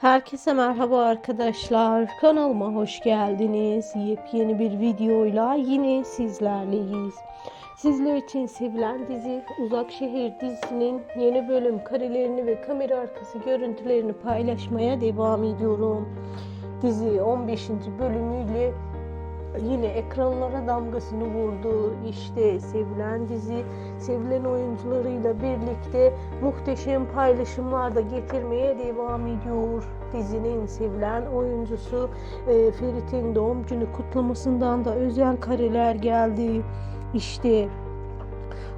Herkese merhaba arkadaşlar. Kanalıma hoş geldiniz. Yepyeni bir videoyla yine sizlerleyiz. Sizler için sevilen dizi Uzak Şehir dizisinin yeni bölüm karelerini ve kamera arkası görüntülerini paylaşmaya devam ediyorum. Dizi 15. bölümüyle yine ekranlara damgasını vurdu. İşte sevilen dizi, sevilen oyuncularıyla birlikte muhteşem paylaşımlar da getirmeye devam ediyor. Dizinin sevilen oyuncusu e, Ferit'in doğum günü kutlamasından da özel kareler geldi. İşte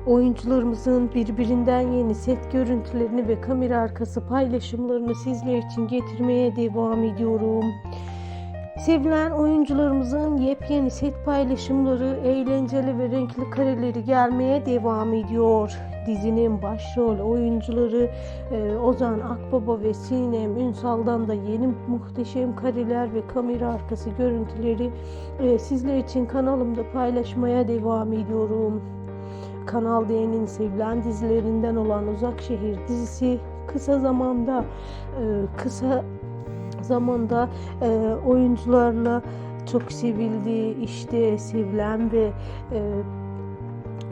oyuncularımızın birbirinden yeni set görüntülerini ve kamera arkası paylaşımlarını sizler için getirmeye devam ediyorum. Sevilen oyuncularımızın yepyeni set paylaşımları, eğlenceli ve renkli kareleri gelmeye devam ediyor. Dizinin başrol oyuncuları e, Ozan Akbaba ve Sinem Ünsal'dan da yeni muhteşem kareler ve kamera arkası görüntüleri e, sizler için kanalımda paylaşmaya devam ediyorum. Kanal D'nin sevilen dizilerinden olan Uzak Şehir dizisi kısa zamanda e, kısa zamanda e, oyuncularla çok sevildi. İşte sevilen ve e,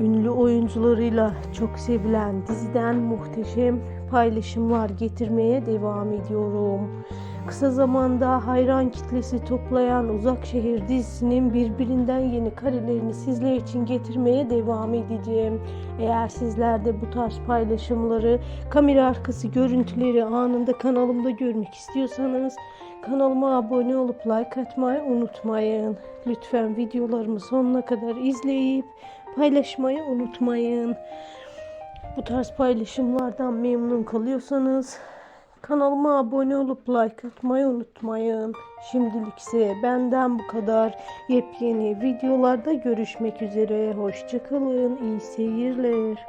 ünlü oyuncularıyla çok sevilen diziden muhteşem paylaşımlar getirmeye devam ediyorum. Kısa zamanda hayran kitlesi toplayan Uzak Şehir dizisinin birbirinden yeni karelerini sizler için getirmeye devam edeceğim. Eğer sizler de bu tarz paylaşımları, kamera arkası görüntüleri anında kanalımda görmek istiyorsanız kanalıma abone olup like atmayı unutmayın. Lütfen videolarımı sonuna kadar izleyip paylaşmayı unutmayın. Bu tarz paylaşımlardan memnun kalıyorsanız kanalıma abone olup like atmayı unutmayın. Şimdilik ise benden bu kadar. Yepyeni videolarda görüşmek üzere. Hoşçakalın. İyi seyirler.